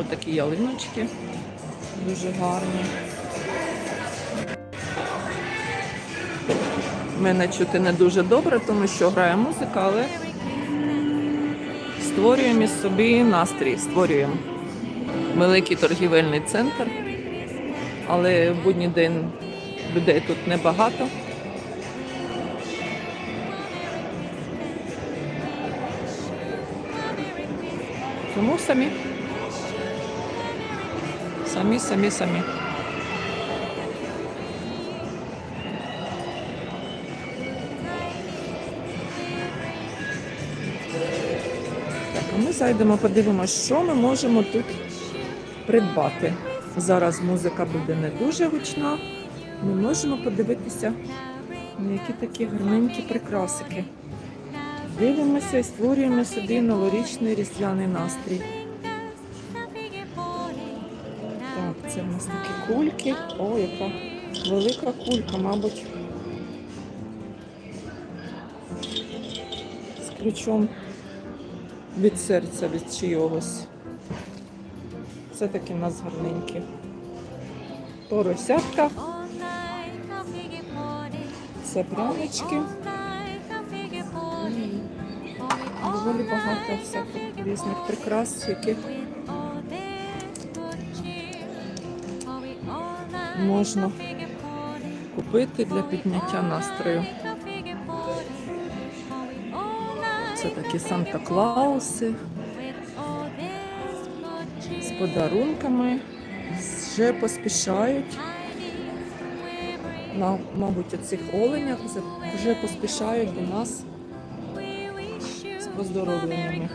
Ось такі ялиночки. Дуже гарні. Мене чути не дуже добре, тому що грає музика, але створюємо із собі настрій, створюємо великий торгівельний центр, але в будній день людей тут небагато. Тому самі. Самі, самі, самі. Так, а ми зайдемо, подивимося, що ми можемо тут придбати. Зараз музика буде не дуже гучна. Ми можемо подивитися на які такі гарненькі прикрасики. Дивимося і створюємо собі новорічний різдвяний настрій. Так, це в нас такі кульки. О, яка велика кулька, мабуть. З ключом від серця від чийогось. Це такі в нас гарненькі. Поросятка, це прянички. Доволі багато всяких різних прикрас, яких можна купити для підняття настрою. Це такі Санта-Клауси з подарунками. Вже поспішають. На, мабуть, оцих оленях вже- поспішають до нас з поздоровленнями.